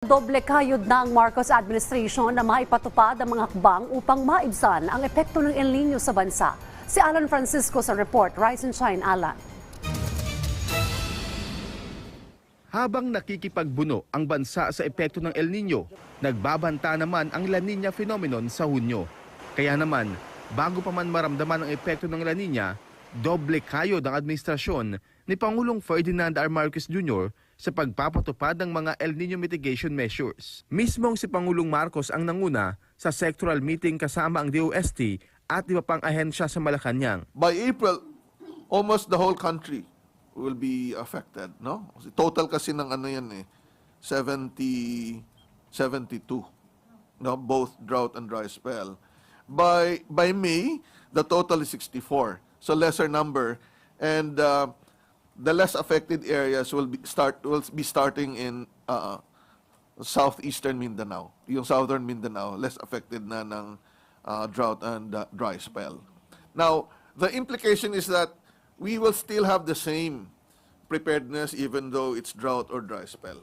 Doble kayod ng Marcos administration na maipatupad ang mga hakbang upang maibsan ang epekto ng El Nino sa bansa. Si Alan Francisco sa report. Rise and Shine, Alan. Habang nakikipagbuno ang bansa sa epekto ng El Nino, nagbabanta naman ang La Nina phenomenon sa Hunyo. Kaya naman, bago pa man maramdaman ang epekto ng La Nina, doble kayod ang administrasyon ni Pangulong Ferdinand R. Marcos Jr. sa pagpapatupad ng mga El Nino mitigation measures. Mismong si Pangulong Marcos ang nanguna sa sectoral meeting kasama ang DOST at iba pang ahensya sa Malacanang. by April, almost the whole country will be affected, no? Total kasi ng ano yan eh, 70, 72, no? Both drought and dry spell. By, by May, the total is 64, so lesser number. And uh, the less affected areas will be, start, will be starting in uh, southeastern Mindanao. Yung southern Mindanao, less affected na ng uh, drought and uh, dry spell. Now, the implication is that we will still have the same preparedness even though it's drought or dry spell.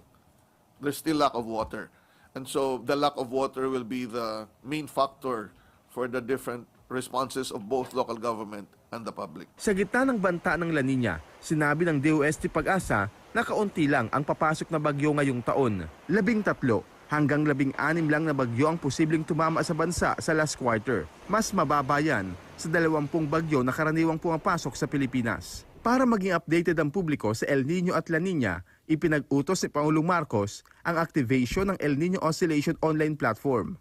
There's still lack of water. And so the lack of water will be the main factor for the different responses of both local government and the public. Sa gitna ng banta ng La Nina, sinabi ng DOST Pag-asa na kaunti lang ang papasok na bagyo ngayong taon. Labing tatlo hanggang labing anim lang na bagyo ang posibleng tumama sa bansa sa last quarter. Mas mababa yan sa dalawampung bagyo na karaniwang pumapasok sa Pilipinas. Para maging updated ang publiko sa El Nino at La Nina, ipinag-utos ni Pangulong Marcos ang activation ng El Nino Oscillation Online Platform.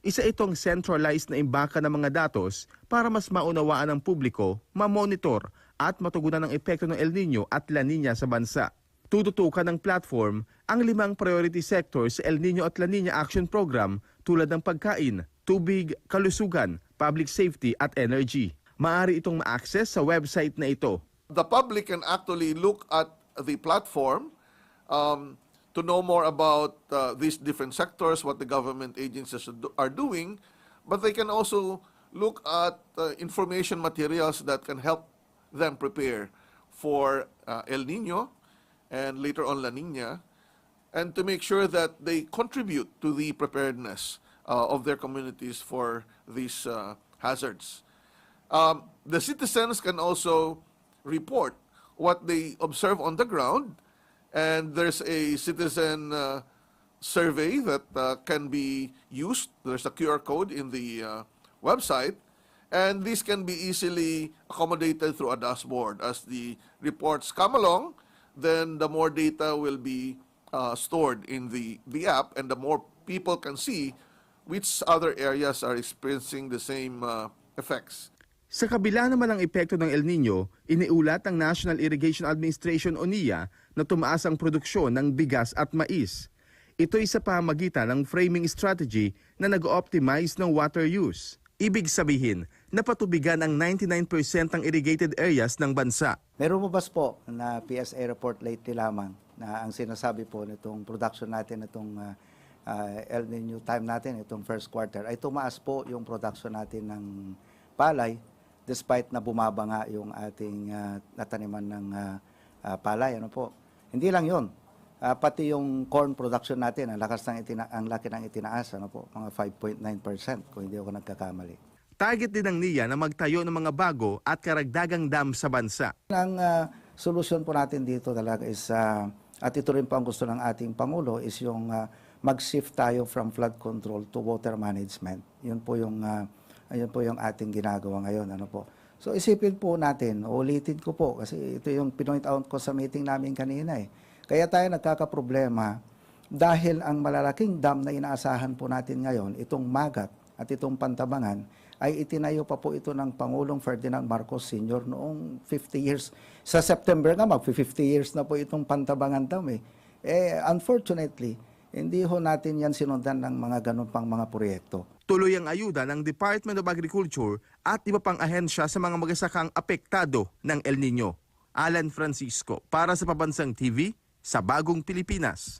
Isa itong centralized na imbaka ng mga datos para mas maunawaan ng publiko, mamonitor at matugunan ang epekto ng El Nino at La Nina sa bansa. Tututukan ng platform ang limang priority sectors sa El Nino at La Nina Action Program tulad ng pagkain, tubig, kalusugan, public safety at energy. Maaari itong ma-access sa website na ito the public can actually look at the platform um, to know more about uh, these different sectors, what the government agencies are doing, but they can also look at uh, information materials that can help them prepare for uh, El Nino and later on La Nina, and to make sure that they contribute to the preparedness uh, of their communities for these uh, hazards. Um, the citizens can also report what they observe on the ground, and there's a citizen uh, survey that uh, can be used. There's a QR code in the uh, website, and this can be easily accommodated through a dashboard. As the reports come along, then the more data will be uh, stored in the, the app, and the more people can see which other areas are experiencing the same uh, effects. Sa kabila naman ng epekto ng El Nino, iniulat ng National Irrigation Administration o NIA na tumaas ang produksyon ng bigas at mais. Ito'y sa pamagitan ng framing strategy na nag-optimize ng water use. Ibig sabihin, napatubigan ang 99% ng irrigated areas ng bansa. May lumabas po na PSA report lately lamang na ang sinasabi po nitong production natin itong uh, uh, El Nino time natin itong first quarter ay tumaas po yung production natin ng palay despite na bumaba nga yung ating uh, nataniman ng uh, uh, palay ano po. Hindi lang 'yon. Uh, pati yung corn production natin ang lakas ng itina- ang laki ng itinaas ano po mga 5.9% kung hindi ako nagkakamali. Target din ng NIA na magtayo ng mga bago at karagdagang dam sa bansa. Ang ah, solusyon po natin dito talaga is, ah, at ito rin po ang gusto ng ating Pangulo, is yung ah, mag-shift tayo from flood control to water management. Yun po yung, ah, ayun po yung ating ginagawa ngayon. Ano po. So isipin po natin, ulitin ko po, kasi ito yung pinoint out ko sa meeting namin kanina eh. Kaya tayo nagkakaproblema dahil ang malalaking dam na inaasahan po natin ngayon, itong Magat at itong Pantabangan, ay itinayo pa po ito ng Pangulong Ferdinand Marcos Sr. noong 50 years. Sa September nga, mag-50 years na po itong Pantabangan Dam eh. Eh, unfortunately, hindi ho natin yan sinundan ng mga ganun pang mga proyekto. Tuloy ang ayuda ng Department of Agriculture at iba pang ahensya sa mga magasakang apektado ng El Nino. Alan Francisco para sa Pabansang TV sa Bagong Pilipinas.